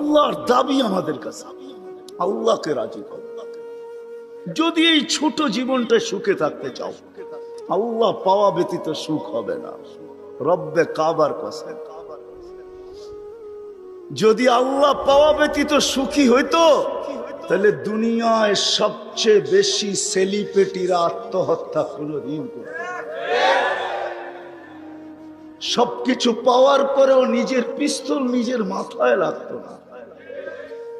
আল্লাহর দাবি আমাদের কাছে। আল্লাহকে রাজি করো। যদি এই ছোট জীবনটা সুখে থাকতে চাও, আল্লাহ পাওয়া ব্যতীত সুখ হবে না। রব্বে কাবার কসম। যদি আল্লাহ পাওয়া ব্যতীত সুখী হইতো, তাহলে দুনিয়ায় সবচেয়ে বেশি সেলিব্রিটিরা আত্মহত্যা কোনোদিন করত সবকিছু পাওয়ার পরেও নিজের পিস্তল নিজের মাথায় লাগতো না।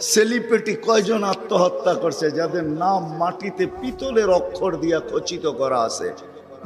সেলিব্রিটি কয়জন আত্মহত্যা করছে, যাদের নাম মাটিতে পিতলের অক্ষর দিয়া খচিত করা আছে?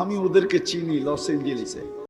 আমি ওদেরকে চিনি, লস এঞ্জেলিসে।